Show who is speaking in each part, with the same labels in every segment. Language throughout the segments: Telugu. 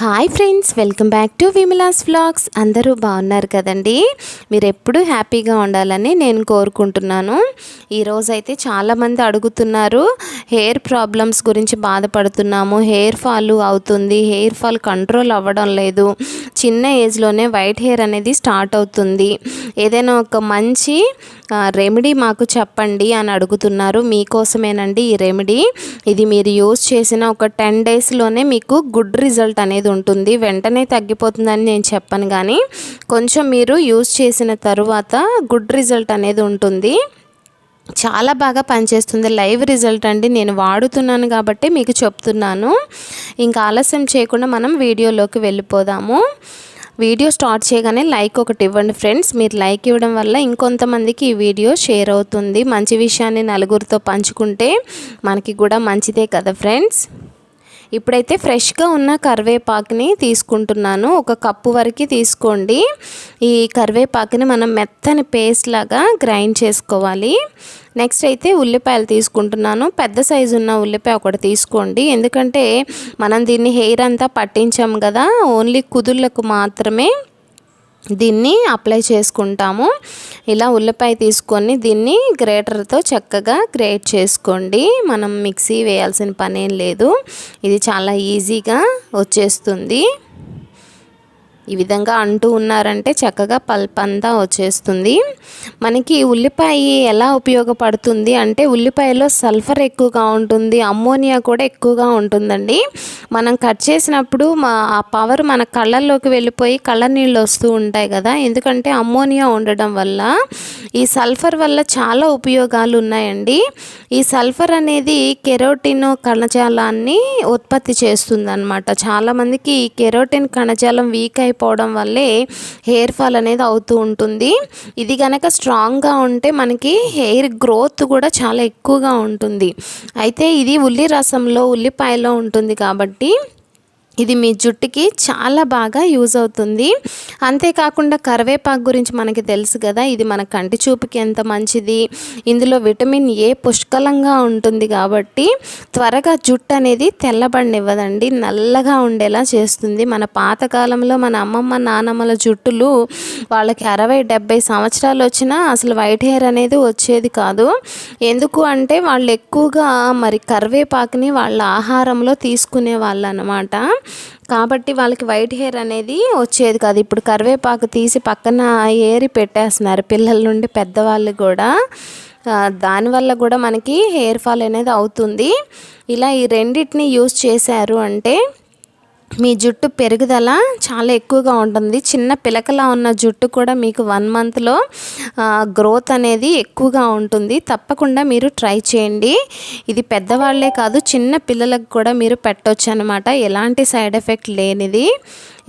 Speaker 1: Hi friends welcome back to Vimala's vlogs అందరూ బాగున్నారు కదండి? మీరు ఎప్పుడూ హ్యాపీగా ఉండాలని నేను కోరుకుంటున్నాను. ఈరోజు అయితే చాలామంది అడుగుతున్నారు హెయిర్ ప్రాబ్లమ్స్ గురించి బాధపడుతున్నాము హెయిర్ ఫాల్ అవుతుంది హెయిర్ ఫాల్ కంట్రోల్ అవ్వడం లేదు చిన్న ఏజ్లోనే వైట్ హెయిర్ అనేది స్టార్ట్ అవుతుంది. ఏదైనా ఒక మంచి రెమెడీ మాకు చెప్పండి అని అడుగుతున్నారు. మీకోసమేనండి ఈ రెమెడీ. ఇది మీరు యూస్ చేసిన ఒక టెన్ డేస్లోనే మీకు గుడ్ రిజల్ట్ అనేది ఉంటుంది. వెంటనే తగ్గిపోతుందని నేను చెప్పను కానీ కొంచెం మీరు యూస్ చేసిన తరువాత గుడ్ రిజల్ట్ అనేది ఉంటుంది. చాలా బాగా పనిచేస్తుంది. లైవ్ రిజల్ట్ అండి. నేను వాడుతున్నాను కాబట్టి మీకు చెప్తున్నాను. ఇంకా ఆలస్యం చేయకుండా మనం వీడియోలోకి వెళ్ళిపోదాము. వీడియో స్టార్ట్ చేయగానే లైక్ ఒకటి ఇవ్వండి ఫ్రెండ్స్. మీరు లైక్ ఇవ్వడం వల్ల ఇంకొంతమందికి ఈ వీడియో షేర్ అవుతుంది. మంచి విషయాన్ని నలుగురితో పంచుకుంటే మనకి కూడా మంచిదే కదా ఫ్రెండ్స్. ఇప్పుడైతే ఫ్రెష్గా ఉన్న కరివేపాకుని తీసుకుంటున్నాను. ఒక కప్పు వరకు తీసుకోండి. ఈ కరివేపాకుని మనం మెత్తని పేస్ట్ లాగా గ్రైండ్ చేసుకోవాలి. నెక్స్ట్ అయితే ఉల్లిపాయలు తీసుకుంటున్నాను. పెద్ద సైజు ఉన్న ఉల్లిపాయ ఒకటి తీసుకోండి. ఎందుకంటే మనం దీన్ని హెయిర్ అంతా పట్టించాము కదా ఓన్లీ కుదుళ్ళకు మాత్రమే దీన్ని అప్లై చేసుకుంటాము. ఇలా ఉల్లిపాయ తీసుకొని దీన్ని గ్రేటర్తో చక్కగా గ్రేట్ చేసుకోండి. మనం మిక్సీ వేయాల్సిన పనేం లేదు. ఇది చాలా ఈజీగా వచ్చేస్తుంది. ఈ విధంగా అంటూ ఉన్నారంటే చక్కగా పల్ప్ అంతా వచ్చేస్తుంది. మనకి ఉల్లిపాయ ఎలా ఉపయోగపడుతుంది అంటే ఉల్లిపాయలో సల్ఫర్ ఎక్కువగా ఉంటుంది అమ్మోనియా కూడా ఎక్కువగా ఉంటుందండి. మనం కట్ చేసినప్పుడు మా ఆ పవర్ మన కళ్ళల్లోకి వెళ్ళిపోయి కళ్ళ నీళ్ళు వస్తూ ఉంటాయి కదా ఎందుకంటే అమ్మోనియా ఉండడం వల్ల ఈ సల్ఫర్ వల్ల చాలా ఉపయోగాలు ఉన్నాయండి. ఈ సల్ఫర్ అనేది కెరోటిన్ కణజాలాన్ని ఉత్పత్తి చేస్తుంది అనమాట చాలామందికి ఈ కెరోటిన్ కణజాలం వీక్ అయిపోవడం వల్లే హెయిర్ ఫాల్ అనేది అవుతూ ఉంటుంది. ఇది కనుక స్ట్రాంగ్గా ఉంటే మనకి హెయిర్ గ్రోత్ కూడా చాలా ఎక్కువగా ఉంటుంది. అయితే ఇది ఉల్లి రసంలో ఉల్లిపాయలో ఉంటుంది కాబట్టి ఇది మీ జుట్టుకి చాలా బాగా యూజ్ అవుతుంది. అంతేకాకుండా కరివేపాకు గురించి మనకి తెలుసు కదా ఇది మన కంటి చూపుకి ఎంత మంచిది. ఇందులో విటమిన్ ఏ పుష్కలంగా ఉంటుంది కాబట్టి త్వరగా జుట్టు అనేది తెల్లబడినివ్వదండి నల్లగా ఉండేలా చేస్తుంది. మన పాతకాలంలో మన అమ్మమ్మ నానమ్మల జుట్టులు వాళ్ళకి అరవై డెబ్బై సంవత్సరాలు వచ్చినా అసలు వైట్ హెయిర్ అనేది వచ్చేది కాదు. ఎందుకు అంటే వాళ్ళు ఎక్కువగా మరి కరివేపాకుని వాళ్ళ ఆహారంలో తీసుకునే వాళ్ళు అనమాట కాబట్టి వాళ్ళకి వైట్ హెయిర్ అనేది వచ్చేది కాదు. ఇప్పుడు కరివేపాకు తీసి పక్కన ఏరి పెట్టేస్తున్నారు పిల్లల నుండి పెద్దవాళ్ళు కూడా. దానివల్ల కూడా మనకి హెయిర్ ఫాల్ అనేది అవుతుంది. ఇలా ఈ రెండింటిని యూస్ చేశారు అంటే మీ జుట్టు పెరుగుదల చాలా ఎక్కువగా ఉంటుంది. చిన్న పిలకలా ఉన్న జుట్టు కూడా మీకు వన్ మంత్లో గ్రోత్ అనేది ఎక్కువగా ఉంటుంది. తప్పకుండా మీరు ట్రై చేయండి. ఇది పెద్దవాళ్ళే కాదు చిన్న పిల్లలకు కూడా మీరు పెట్టవచ్చు అనమాట ఎలాంటి సైడ్ ఎఫెక్ట్ లేనిది.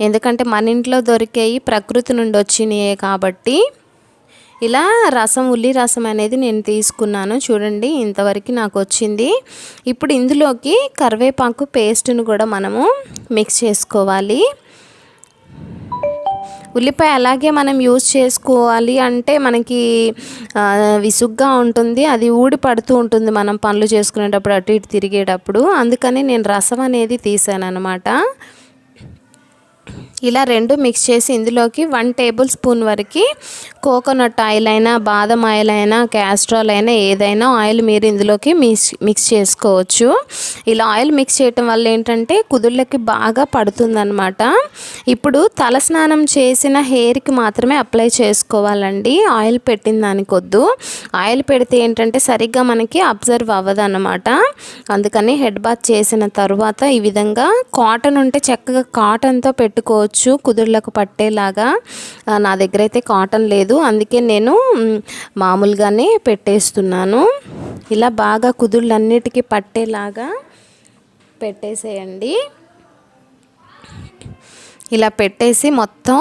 Speaker 1: ఎందుకంటే మన ఇంట్లో దొరికేవి ప్రకృతి నుండి వచ్చినాయే కాబట్టి. ఇలా రసం ఉల్లి రసం అనేది నేను తీసుకున్నాను. చూడండి ఇంతవరకు నాకు వచ్చింది. ఇప్పుడు ఇందులోకి కరివేపాకు పేస్ట్ను కూడా మనము మిక్స్ చేసుకోవాలి. ఉల్లిపాయ అలాగే మనం యూజ్ చేసుకోవాలి అంటే మనకి విసుగ్గా ఉంటుంది. అది ఊడి పడుతూ ఉంటుంది మనం పనులు చేసుకునేటప్పుడు అటు ఇటు తిరిగేటప్పుడు. అందుకని నేను రసం అనేది తీసాను అనమాట ఇలా రెండు మిక్స్ చేసి ఇందులోకి వన్ టేబుల్ స్పూన్ వరకు కోకోనట్ ఆయిల్ అయినా బాదం ఆయిల్ అయినా క్యాస్ట్రాల్ అయినా ఏదైనా ఆయిల్ మీరు ఇందులోకి మిక్స్ మిక్స్ చేసుకోవచ్చు. ఇలా ఆయిల్ మిక్స్ చేయటం వల్ల ఏంటంటే కుదుళ్ళకి బాగా పడుతుందన్నమాట. ఇప్పుడు తలస్నానం చేసిన హెయిర్కి మాత్రమే అప్లై చేసుకోవాలండి. ఆయిల్ పెట్టిన దానికొద్దు ఆయిల్ పెడితే ఏంటంటే సరిగ్గా మనకి అబ్జర్వ్ అవ్వదు అనమాట అందుకని హెడ్ బాత్ చేసిన తర్వాత ఈ విధంగా కాటన్ ఉంటే చక్కగా కాటన్తో పెట్టుకోవచ్చు. కుదుర్లకు పట్టేలాగా నా దగ్గర అయితే కాటన్ లేదు. అందుకే నేను మామూలుగానే పెట్టేస్తున్నాను. ఇలా బాగా కుదుళ్ళన్నిటికీ పట్టేలాగా పెట్టేసేయండి. ఇలా పెట్టేసి మొత్తం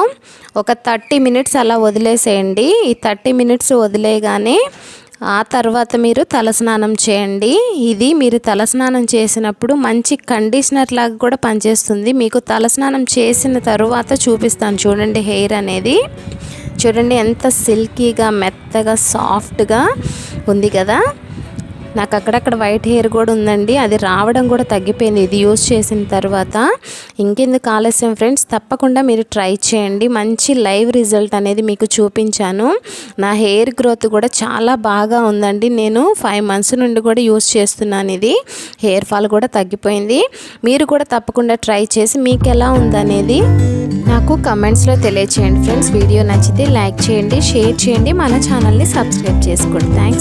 Speaker 1: ఒక థర్టీ మినిట్స్ అలా వదిలేసేయండి. ఈ థర్టీ మినిట్స్ వదిలేయగానే ఆ తర్వాత మీరు తలస్నానం చేయండి. ఇది మీరు తలస్నానం చేసినప్పుడు మంచి కండిషనర్ లాగా కూడా పనిచేస్తుంది. మీకు తలస్నానం చేసిన తర్వాత చూపిస్తాను. చూడండి హెయిర్ అనేది. చూడండి ఎంత సిల్కీగా మెత్తగా సాఫ్ట్గా ఉంది కదా. నాకు అక్కడక్కడ వైట్ హెయిర్ కూడా ఉందండి. అది రావడం కూడా తగ్గిపోయింది. ఇది యూస్ చేసిన తర్వాత ఇంకెందుకు ఆలస్యం ఫ్రెండ్స్? తప్పకుండా మీరు ట్రై చేయండి. మంచి లైవ్ రిజల్ట్ అనేది మీకు చూపించాను. నా హెయిర్ గ్రోత్ కూడా చాలా బాగా ఉందండి. నేను ఫైవ్ మంత్స్ నుండి కూడా యూస్ చేస్తున్నాను ఇది. హెయిర్ ఫాల్ కూడా తగ్గిపోయింది. మీరు కూడా తప్పకుండా ట్రై చేసి మీకు ఎలా ఉందనేది నాకు కమెంట్స్లో తెలియచేయండి ఫ్రెండ్స్. వీడియో నచ్చితే లైక్ చేయండి షేర్ చేయండి. మన ఛానల్ని సబ్స్క్రైబ్ చేసుకోండి. థ్యాంక్స్